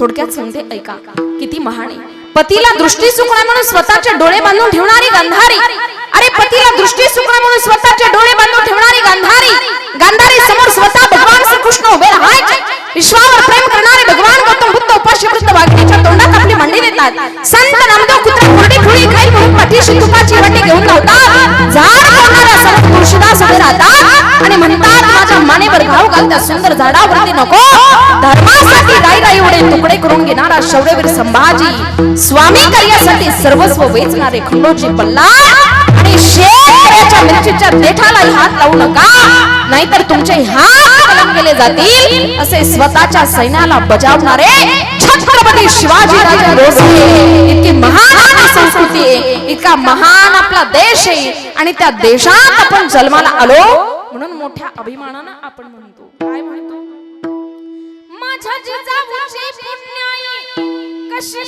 थोडक्यात सांगते ऐका. किती महान आहे. पतीला दृष्टी सुकणार म्हणून स्वतःचे डोळे बांधून ठेवणारी गांधारी. अरे पतीला दृष्टी सुकणार म्हणून स्वतःचे डोळे बांधून ठेवणारी गांधारी. गांधारी समोर स्वतः भगवान श्रीकृष्ण उभे राहायचे. विश्वावर प्रेम करणारे भगवान गौतम बुद्ध उपाशी वृत्त वाघिणीच्या तोंडात आपली मंडी देतात संत नामदेव कुत्रा कोरडी फुडी खाईल म्हणून पाठीशी तुपाची वाटी घेऊन धावतात झाड तोडणाऱ्या संत तुळशीदास उभे राहतात. आणि म्हणतात माझ्या मानेवर घाव घाल त्या सुंदर झाडावरती तुकडे करून घेणारा शौर्यवीर संभाजी स्वामी कार्यासाठी सर्वस्व वेचणारे खंडोजी पल्ला आणि शेतकऱ्याच्या मिरचीच्या देठालाही हात लावू नका. नाहीतर तुमचे हात कलम केले जातील. असे स्वतःच्या सैन्याला बजावणारे छत्रपती शिवाजी राजे भोसले. इतकी महान आपली संस्कृती आहे. इतका महान आपला देश आहे. आणि त्या देशात आपण जन्माला आलो म्हणून मोठ्या अभिमानानं आपण म्हणतो. काय म्हणतो? माझ्या जिजाऊची कशी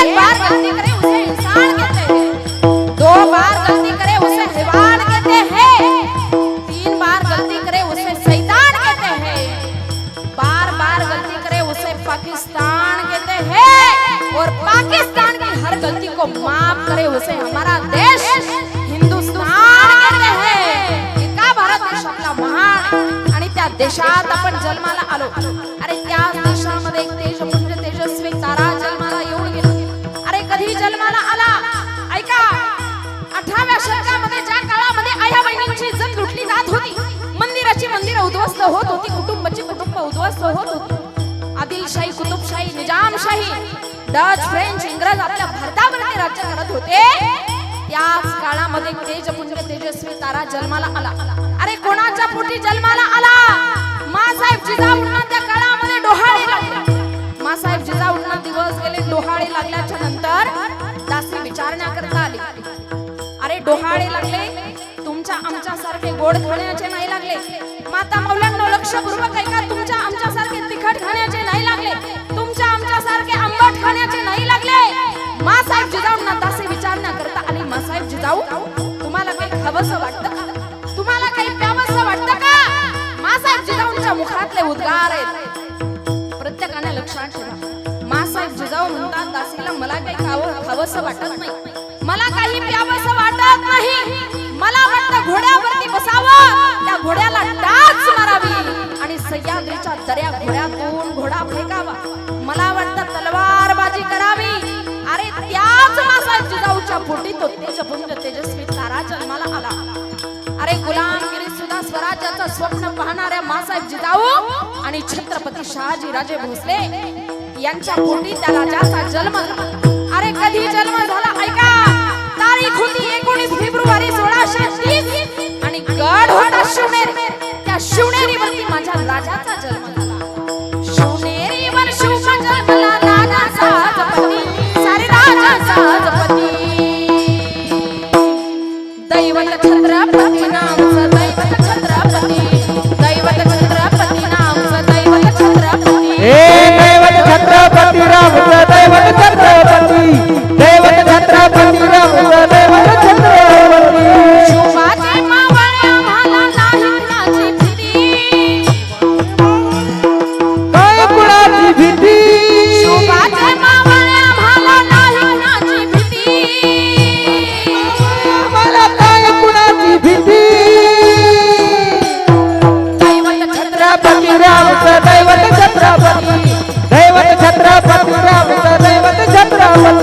एक बार गलती करे उसे इंसान कहते हैं। दो बार गलती करे उसे हैवान कहते हैं। तीन बार गलती करे उसे शैतान कहते हैं। बार बार गलती करे उसे पाकिस्तान कहते हैं। और पाकिस्तान की हर गलती को माफ करे उसे हमारा देश हिंदुस्तान कहते हैं। इतका भारत देश आपला महान आणि त्या देशात आपण जन्माला आलो। शतकामध्ये ज्या काळामध्ये आया बहिणींची इज्जत लुटली जात होती मंदिराची मंदिर उद्ध्वस्त होत होती कुटुंबाची कुटुंब उद्ध्वस्त होत होती. आदिलशाही कुतुबशाही निजामशाही डच फ्रेंच इंग्रज आपल्या भारतावरती राज्य करत होते. त्याच काळामध्ये तेजपुंज तेजस्वी तारा जन्माला आला. अरे कोणाच्या पोटी जन्माला आला? मासाहेब जिजाऊंना त्या काळामध्ये डोहाळे लागले. मासाहेब जिजाऊंना दिवस गेले डोहाळे लागल्याच्या नंतर डोहाळे लागले तुमच्या आमच्या सारखे गोड खाण्याचे नाही लागले. माता मौलांना लक्षपूर्वक ऐका तुमच्या आमच्या सारखे तिखट खाण्याचे नाही लागले. तुमच्या आमच्या सारखे आंबट खाण्याचे नाही लागले. मासाहेब जिजाऊंना विचार न करता आली. मासाहेब जिजाऊ तुम्हाला काही खावंसं वाटतं तुम्हाला काही प्यावंसं वाटतं का? मासाहेब जिजाऊंच्या मुखातले उद्गार आहेत. प्रत्येकाने लक्षात ठेवा. मासाहेब जिजाऊ म्हणतात दासीला मला काही खावं खावंसं वाटत नाही. घोड्यावरती बसावं. त्या घोड्याला टाच मारावी. आणि सह्याद्रीच्या दर्या घोड्यातून घोडा फेकावा. मला वाटतं तलवारबाजी करावी. अरे त्याच मासाहेब जिजाऊच्या पोटी तो तेजपुंज तेजस्वी तारा जन्माला आला. अरे गुलामगिरी सुद्धा स्वराज्याचं स्वप्न पाहणाऱ्या मासाहेब जिजाऊ आणि छत्रपती शहाजी राजे भोसले यांच्या पोटी त्या राजाचा जन्म झाला अरे कधी जन्म झाला ऐका. तारीख होती माझ्या राजाचा जन्म झाला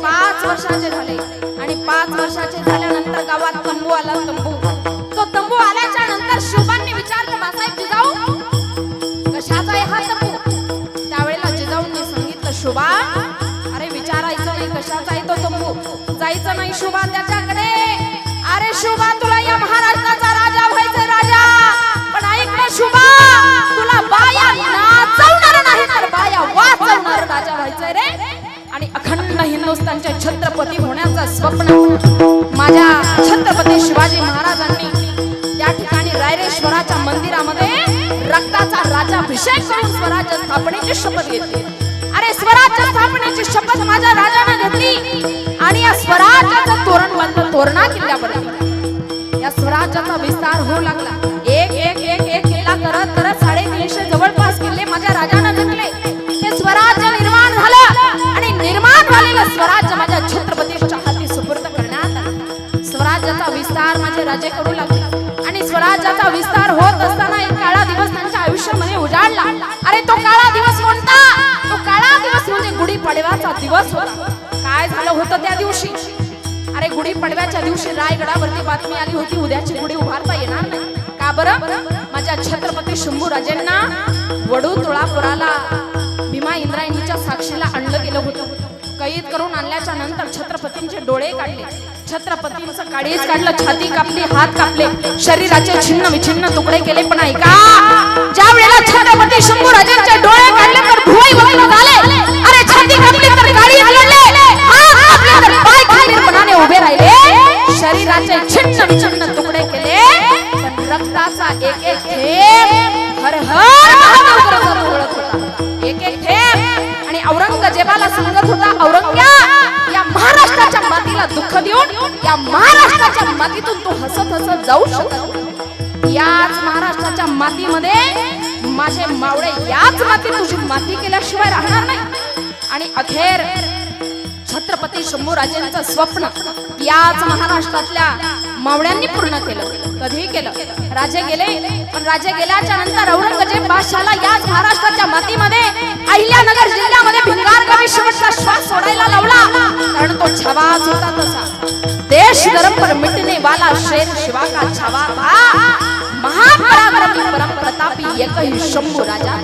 पाच वर्षाचे झाले. आणि पाच वर्षाचे झाल्यानंतर गावात तंबू आला तंबू. तो तंबू आल्याच्यानंतर शिवबांनी विचारलं मासाहेब जिजाऊ कशाचा आहे हा तंबू? त्यावेळेला जिजाऊंनी सांगितलं शोभा अरे विचारायचं नाही कशाचा आहे तो तंबू. जायचं नाही शोभा त्याच्या स्थापनेची शपथ घेतली. अरे स्वराज्य स्थापनेची शपथ माझ्या राजाने घेतली. आणि या स्वराज्याचं तोरण बंद तोरणा किल्ल्यावर या स्वराज्याचा विस्तार होऊ लागला. एक एक एक एक किल्ला करत करत साडेतीनशे जवळपास किल्ले माझ्या राजाने जिंकले. हे स्वराज्य निर्माण झालं. आणि निर्माण झालेलं स्वराज्य माझ्या छत्रपतीच्या हाती सुपूर्द करण्यात आलं. स्वराज्याचा विस्तार माझे राजे करू लागले. आणि स्वराज्याचा विस्तार होत असताना एक काळा दिवस त्यांच्या आयुष्यामध्ये उजाडला अरे तो दिवस होता काय झालं होतं त्या दिवशी? अरे गुढी पडव्याच्या दिवशी रायगडावरती बातमी आली होती उद्याची गुढी उभारता येणार नाही. का बरं? माझ्या छत्रपती शंभूराजेंना वडू तुळापुराला भीमा इंद्रायणीच्या साक्षीला आणलं गेलं होतं. कैद करून आणल्याच्या नंतर छत्रपतींचे डोळे काढले. छत्रपतींचं काळीच काढलं छाती कापली हात कापले शरीराचे छिन्न विछिन्न तुकडे केले. पण ऐका ज्या वेळेला छत्रपती शंभूराजांचे डोळे काढले तर भुवई दुःख देऊन या महाराष्ट्राच्या मातीतून तू हसत हसत जाऊ शकत. याच महाराष्ट्राच्या मातीमध्ये माझे मावळे याच मातीत तुझी माती केल्याशिवाय राहणार नाही. आणि अखेर छत्रपती शंभूराजेंचं स्वप्न याच महाराष्ट्रातल्या मावळ्यांनी पूर्ण केलं. कधी केलं. राजे गेले पण राजे गेल्याच्यानंतर औरंगजेब बादशाला याच महाराष्ट्राच्या मातीमध्ये अहिल्यानगर जिल्ह्यामध्ये भिंगार कवी शेवटचा श्वास सोडायला लावला. कारण तो छवाच होता तसा. देश गरम पर मिटने वाला शेर शिवा का छवा था? महापराक्रमी परम प्रतापी एकही शंभू राजा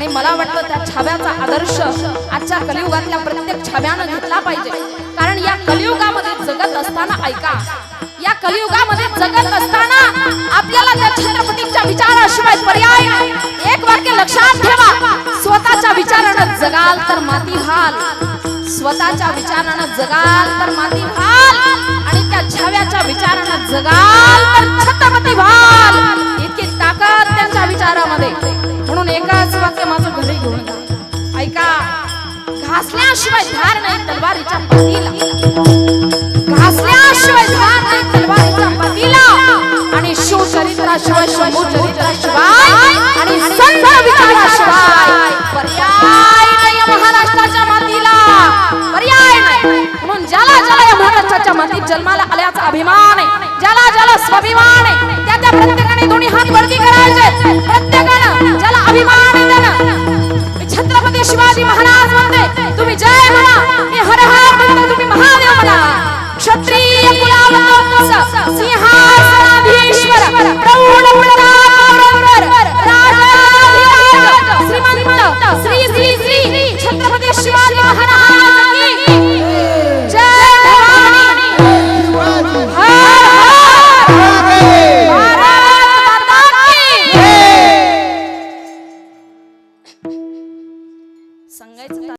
आणि मला वाटतं त्या छाव्याचा आदर्श आजच्या कलियुगातल्या प्रत्येक छाव्यानं घेतला पाहिजे. कारण या कलियुगामध्ये जगत असताना ऐका या कलियुगामध्ये जगत असताना आपल्याला त्या छत्रपतींच्या विचाराशिवाय पर्याय एक वाक्य लक्षात ठेवा स्वतःच्या विचारानं जगाल तर माती व्हाल. स्वतःच्या विचारानं जगाल तर माती व्हाल. आणि त्या छाव्याच्या विचारानं जगाल तर छत्रपती व्हाल. इतकी ताकद त्यांच्या विचारामध्ये. म्हणून एकाच वाक्य माझं घरी घेऊन जा. ऐका घासल्याशिवाय धार नाही तलवारीच्या पाठीला घासल्याशिवाय धार नाही तलवारीच्या पाठीला आणि शिव चरित्राशिवाय शंभू चरित्राशिवाय आणि संत विचाराशिवाय पर्याय नाही महाराष्ट्राच्या मातीला. पर्याय नाही. म्हणून ज्याला ज्याला या महाराष्ट्राच्या मातीत जन्माला आल्याचा अभिमान आहे ज्याला ज्याला स्वाभिमान आहे त्या त्या प्रत्येकाने दोन्ही हात वरती